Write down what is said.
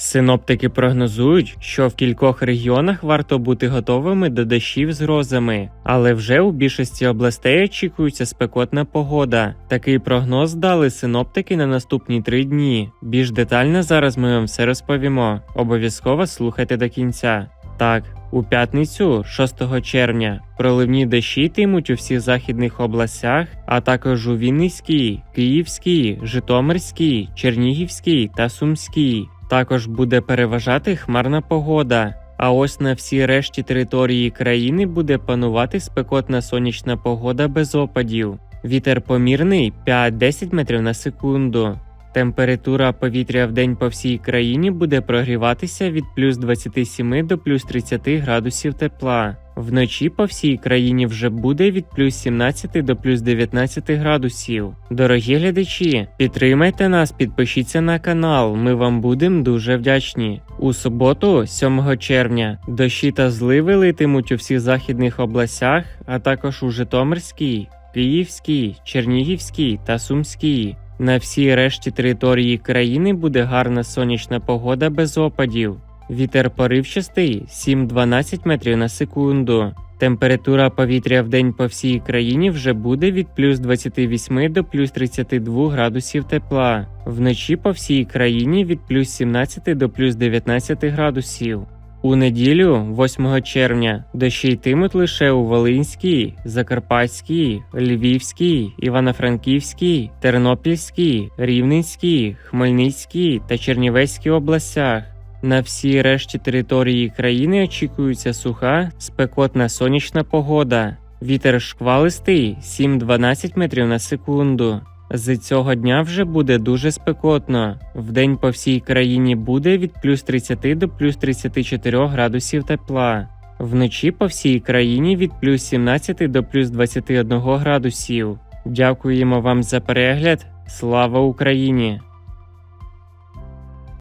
Синоптики прогнозують, що в кількох регіонах варто бути готовими до дощів з грозами, але вже у більшості областей очікується спекотна погода. Такий прогноз дали синоптики на наступні три дні. Більш детально зараз ми вам все розповімо. Обов'язково слухайте до кінця. Так, у п'ятницю, 6 червня, проливні дощі йтимуть у всіх західних областях, а також у Вінницькій, Київській, Житомирській, Чернігівській та Сумській. Також буде переважати хмарна погода. А ось на всій решті території країни буде панувати спекотна сонячна погода без опадів. Вітер помірний 5-10 метрів на секунду. Температура повітря в день по всій країні буде прогріватися від плюс 27 до плюс 30 градусів тепла. Вночі по всій країні вже буде від плюс 17 до плюс 19 градусів. Дорогі глядачі, підтримайте нас, підпишіться на канал. Ми вам будемо дуже вдячні. У суботу, 7 червня, дощі та зливи литимуть у всіх західних областях, а також у Житомирській, Київській, Чернігівській та Сумській. На всій решті території країни буде гарна сонячна погода без опадів. Вітер поривчастий 7-12 метрів на секунду. Температура повітря в день по всій країні вже буде від плюс 28 до плюс 32 градусів тепла. Вночі по всій країні від плюс 17 до плюс 19 градусів. У неділю, 8 червня, дощі йтимуть лише у Волинській, Закарпатській, Львівській, Івано-Франківській, Тернопільській, Рівненській, Хмельницькій та Чернівецькій областях. На всій решті території країни очікується суха, спекотна сонячна погода. Вітер шквалистий 7-12 метрів на секунду. З цього дня вже буде дуже спекотно. Вдень по всій країні буде від плюс 30 до плюс 34 градусів тепла. Вночі по всій країні від плюс 17 до плюс 21 градусів. Дякуємо вам за перегляд. Слава Україні!